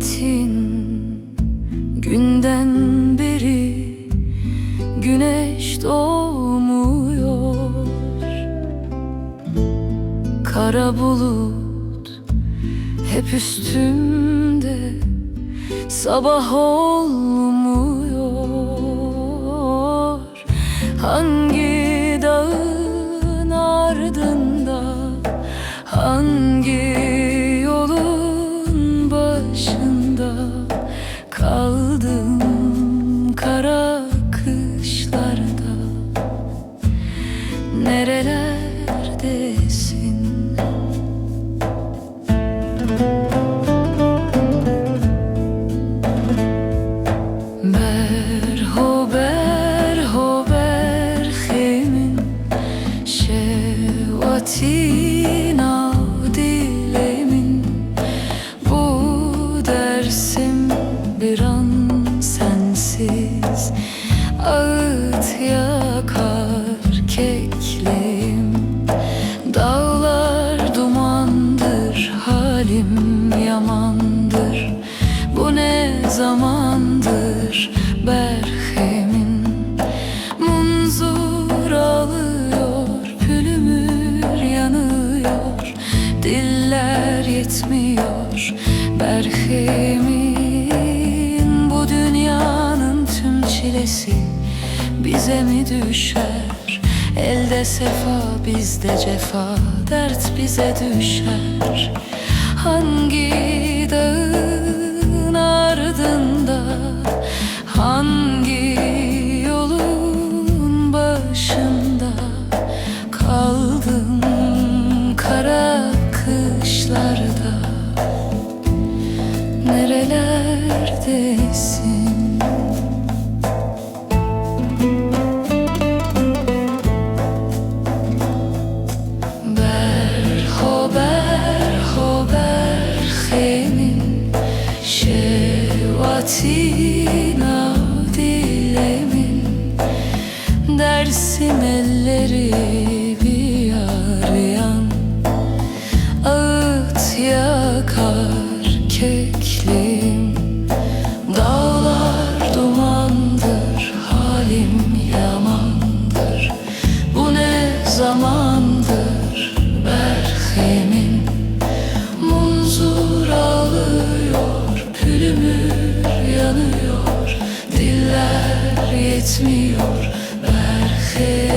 gittin Günden beri. Güneş doğmuyor. Kara bulut hep üstümde. Sabah olmuyor. Hangi zamandır berhemin Munzur alıyor pülümür yanıyor Diller yetmiyor. Berhemin Bu dünyanın tüm çilesi bize mi düşer? Elde sefa bizde cefa Dert bize düşer. Hangi dağın Nerelerdesin Berho berho berhemin Şevatina dilemin Dersim elleri yetmiyor berhemin